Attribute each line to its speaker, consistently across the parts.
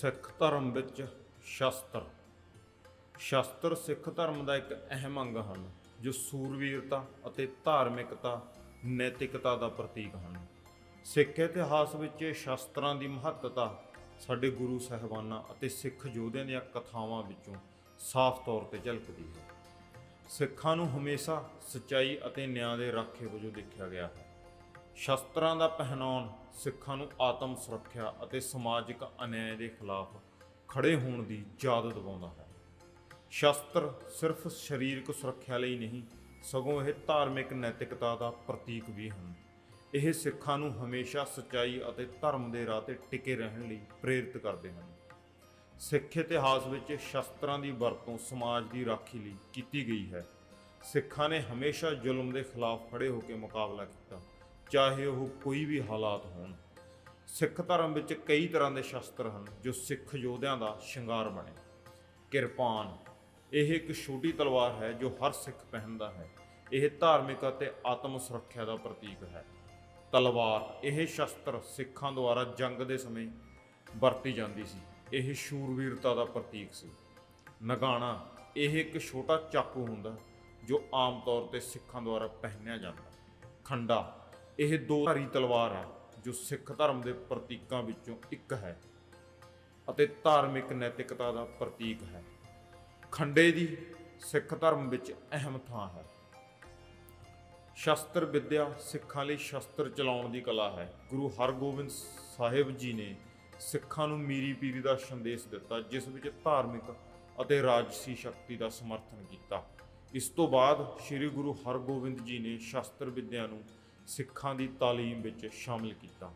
Speaker 1: ਸਿੱਖ ਧਰਮ ਵਿੱਚ ਸ਼ਸਤਰ। ਸ਼ਸਤਰ ਸਿੱਖ ਧਰਮ ਦਾ ਇੱਕ ਅਹਿਮ ਅੰਗ ਹਨ, ਜੋ ਸੂਰਵੀਰਤਾ ਅਤੇ ਧਾਰਮਿਕਤਾ, ਨੈਤਿਕਤਾ ਦਾ ਪ੍ਰਤੀਕ ਹਨ। ਸਿੱਖ ਇਤਿਹਾਸ ਵਿੱਚ ਸ਼ਸਤਰਾਂ ਦੀ ਮਹੱਤਤਾ ਸਾਡੇ ਗੁਰੂ ਸਾਹਿਬਾਨਾਂ ਅਤੇ ਸਿੱਖ ਯੋਧਿਆਂ ਦੀਆਂ ਕਥਾਵਾਂ ਵਿੱਚੋਂ ਸਾਫ਼ ਤੌਰ ਤੇ ਝਲਕਦੀ ਹੈ। ਸਿੱਖਾਂ ਨੂੰ ਹਮੇਸ਼ਾ ਸਚਾਈ ਅਤੇ ਨਿਆਂ ਦੇ ਰਾਖੇ ਵਜੋਂ ਦੇਖਿਆ ਗਿਆ ਹੈ। ਸ਼ਸਤਰਾਂ ਦਾ ਪਹਿਨਾਉਣ, ਸਿੱਖਾਂ ਨੂੰ ਆਤਮ ਸੁਰੱਖਿਆ ਅਤੇ ਸਮਾਜਿਕ ਅਨਿਆਂ ਦੇ ਖਿਲਾਫ ਖੜੇ ਹੋਣ ਦੀ ਯਾਦ ਦਿਵਾਉਂਦਾ ਹੈ। ਸ਼ਸਤਰ ਸਿਰਫ ਸਰੀਰਕ ਸੁਰੱਖਿਆ ਲਈ ਨਹੀਂ, ਸਗੋਂ ਇਹ ਧਾਰਮਿਕ ਨੈਤਿਕਤਾ ਦਾ ਪ੍ਰਤੀਕ ਵੀ ਹਨ। ਇਹ ਸਿੱਖਾਂ ਨੂੰ ਹਮੇਸ਼ਾ ਸਚਾਈ ਅਤੇ ਧਰਮ ਦੇ ਰਾਹ ਤੇ ਟਿਕੇ ਰਹਿਣ ਲਈ ਪ੍ਰੇਰਿਤ ਕਰਦੇ ਹਨ। ਸਿੱਖ ਇਤਿਹਾਸ ਵਿੱਚ ਸ਼ਸਤਰਾਂ ਦੀ ਵਰਤੋਂ ਸਮਾਜ ਦੀ ਰਾਖੀ ਲਈ ਕੀਤੀ ਗਈ ਹੈ। ਸਿੱਖਾਂ ਨੇ ਹਮੇਸ਼ਾ ਜ਼ੁਲਮ ਦੇ ਖਿਲਾਫ ਖੜੇ ਹੋ ਕੇ ਮੁਕਾਬਲਾ ਕੀਤਾ। ਚਾਹੇ ਉਹ ਕੋਈ ਵੀ ਹਾਲਾਤ ਹੋਣ, ਸਿੱਖ ਧਰਮ ਵਿੱਚ ਕਈ ਤਰ੍ਹਾਂ ਦੇ ਸ਼ਸਤਰ ਹਨ ਜੋ ਸਿੱਖ ਯੋਧਿਆਂ ਦਾ ਸ਼ਿੰਗਾਰ ਬਣੇ। ਕਿਰਪਾਨ, ਇਹ ਇੱਕ ਛੋਟੀ ਤਲਵਾਰ ਹੈ ਜੋ ਹਰ ਸਿੱਖ ਪਹਿਨਦਾ ਹੈ। ਇਹ ਧਾਰਮਿਕ ਅਤੇ ਆਤਮ ਸੁਰੱਖਿਆ ਦਾ ਪ੍ਰਤੀਕ ਹੈ। ਤਲਵਾਰ, ਇਹ ਸ਼ਸਤਰ ਸਿੱਖਾਂ ਦੁਆਰਾ ਜੰਗ ਦੇ ਸਮੇਂ ਵਰਤੀ ਜਾਂਦੀ ਸੀ। ਇਹ ਸ਼ੂਰਵੀਰਤਾ ਦਾ ਪ੍ਰਤੀਕ ਸੀ। ਨਗਾਣਾ, ਇਹ ਇੱਕ ਛੋਟਾ ਚਾਕੂ ਹੁੰਦਾ ਜੋ ਆਮ ਤੌਰ ਤੇ ਸਿੱਖਾਂ ਦੁਆਰਾ ਪਹਿਨਿਆ ਜਾਂਦਾ। ਖੰਡਾ ਇਹ ਦੋ ਧਾਰੀ ਤਲਵਾਰ ਹੈ ਜੋ ਸਿੱਖ ਧਰਮ ਦੇ ਪ੍ਰਤੀਕਾਂ ਵਿੱਚੋਂ ਇੱਕ ਹੈ ਅਤੇ ਧਾਰਮਿਕ ਨੈਤਿਕਤਾ ਦਾ ਪ੍ਰਤੀਕ ਹੈ। ਖੰਡੇ ਦੀ ਸਿੱਖ ਧਰਮ ਵਿੱਚ ਅਹਿਮ ਥਾਂ ਹੈ। ਸ਼ਸਤਰ ਵਿੱਦਿਆ ਸਿੱਖਾਂ ਲਈ ਸ਼ਸਤਰ ਚਲਾਉਣ ਦੀ ਕਲਾ ਹੈ। ਗੁਰੂ ਹਰਗੋਬਿੰਦ ਸਾਹਿਬ ਜੀ ਨੇ ਸਿੱਖਾਂ ਨੂੰ ਮੀਰੀ ਪੀਰੀ ਦਾ ਸੰਦੇਸ਼ ਦਿੱਤਾ, ਜਿਸ ਵਿੱਚ ਧਾਰਮਿਕ ਅਤੇ ਰਾਜਸੀ ਸ਼ਕਤੀ ਦਾ ਸਮਰਥਨ ਕੀਤਾ। ਇਸ ਤੋਂ ਬਾਅਦ ਸ੍ਰੀ ਗੁਰੂ ਹਰਗੋਬਿੰਦ ਜੀ ਨੇ ਸ਼ਸਤਰ ਵਿੱਦਿਆ ਨੂੰ ਸਿੱਖਾਂ ਦੀ ਤਾਲੀਮ ਵਿੱਚ ਸ਼ਾਮਿਲ ਕੀਤਾ।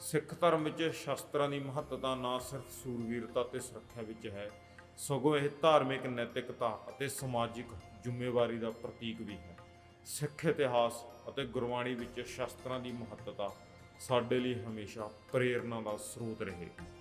Speaker 1: ਸਿੱਖ ਧਰਮ ਵਿੱਚ ਸ਼ਸਤਰਾਂ ਦੀ ਮਹੱਤਤਾ ਨਾ ਸਿਰਫ ਸੂਰਵੀਰਤਾ ਤੇ ਸੁਰੱਖਿਆ ਵਿੱਚ ਹੈ, ਸਗੋਂ ਇਹ ਧਾਰਮਿਕ, ਨੈਤਿਕਤਾ ਅਤੇ ਸਮਾਜਿਕ ਜ਼ਿੰਮੇਵਾਰੀ ਦਾ ਪ੍ਰਤੀਕ ਵੀ ਹੈ। ਸਿੱਖ ਇਤਿਹਾਸ ਅਤੇ ਗੁਰਬਾਣੀ ਵਿੱਚ ਸ਼ਸਤਰਾਂ ਦੀ ਮਹੱਤਤਾ ਸਾਡੇ ਲਈ ਹਮੇਸ਼ਾ ਪ੍ਰੇਰਨਾ ਦਾ ਸਰੋਤ ਰਹੇਗੀ